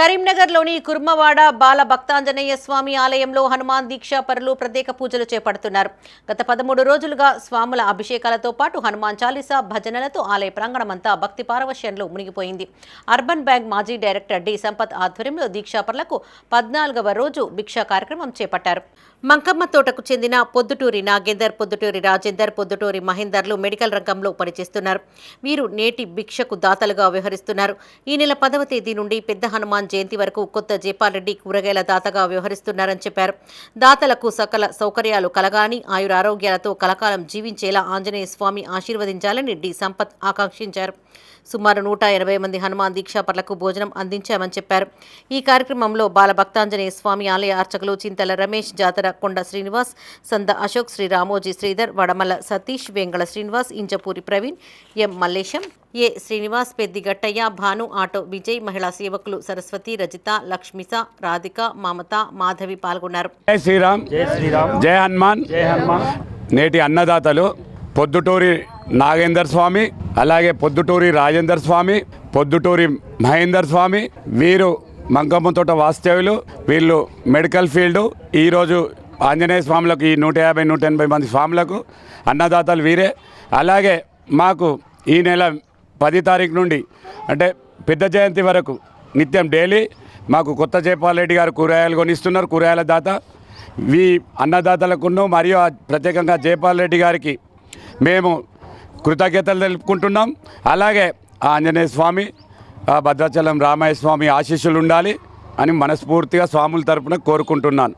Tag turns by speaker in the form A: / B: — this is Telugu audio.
A: కరీంనగర్లోని కుర్మవాడ బాల భక్తాంజనేయ స్వామి ఆలయంలో హనుమాన్ దీక్షా పరులు ప్రత్యేక పూజలు చేపడుతున్నారు. గత పదమూడు రోజులుగా స్వాముల అభిషేకాలతో పాటు హనుమాన్ చాలీసా భజనలతో ఆలయ ప్రాంగణమంతా భక్తి పారవశ్యంలో మునిగిపోయింది. అర్బన్ బ్యాంక్ మాజీ డైరెక్టర్ డి. సంపత్ ఆధ్వర్యంలో దీక్షాపరులకు పద్నాలుగవ రోజు భిక్షా కార్యక్రమం చేపట్టారు. మంకమ్మ తోటకు చెందిన పొద్దుటూరి నాగేందర్ పొద్దుటూరి రాజేందర్ పొద్దుటూరి మహేందర్లు మెడికల్ రంగంలో పనిచేస్తున్నారు. వీరు నేటి భిక్షకు దాతలుగా వ్యవహరిస్తున్నారు. ఈ నెల పదవ తేదీ నుండి పెద్ద హనుమాన్ జయంతి వరకు కొత్త జేపాలరెడ్డి కూరగాయల దాతగా వ్యవహరిస్తున్నారని చెప్పారు. దాతలకు సకల సౌకర్యాలు కలగాని ఆయుర ఆరోగ్యాలతో కలకాలం జీవించేలా ఆంజనేయ స్వామి ఆశీర్వదించాలని డి సంపత్ ఆకాంక్షించారు. సుమారు నూట ఎనభై మంది హనుమాన్ దీక్షాపరులకు భోజనం అందించామని చెప్పారు. ఈ కార్యక్రమంలో బాల భక్తాంజనేయ స్వామి ఆలయ అర్చకులు చింతల రమేష్ జాతర Konda Srinivas Sanda Ashok Sri Ramoji Sridhar Vadamalla Satish Vengala Srinivas Injapuri Praveen M Mallesham A Srinivas Peddi Gattaiah Bhanu auto Vijay మహిళా సేవకులు సరస్వతి రజిత లక్ష్మిస రాధిక మమత మాధవి పాల్గొన్నారు
B: జై శ్రీరామ్
C: జై శ్రీరామ్
B: జై హనుమాన్
C: జై హనుమాన్
B: నేటి అన్నదాతలు పొద్దుటూరి నాగేందర్ స్వామి అలాగే పొద్దుటూరి రాజేందర్ స్వామి పొద్దుటూరి మహేందర్ స్వామి వీరు మంకమ్మతోట వాస్తవ్యులు వీళ్ళు మెడికల్ ఫీల్డ్ ఈరోజు ఆంజనేయ స్వాములకు ఈ నూట యాభై నూట ఎనభై మంది స్వాములకు అన్నదాతలు వీరే. అలాగే మాకు ఈ నెల పది తారీఖు నుండి అంటే పెద్ద జయంతి వరకు నిత్యం డైలీ మాకు కొత్త జయపాల్ రెడ్డి గారు కూరగాయలు కొనిస్తున్నారు కూరగాయల దాత. వీ అన్నదాతలకును మరియు ప్రత్యేకంగా జయపాలరెడ్డి గారికి మేము కృతజ్ఞతలు తెలుపుకుంటున్నాం. అలాగే ఆ ఆంజనేయ స్వామి భద్రాచలం రామాయస్వామి ఆశీస్సులు ఉండాలి అని మనస్ఫూర్తిగా స్వాముల తరపున కోరుకుంటున్నాను.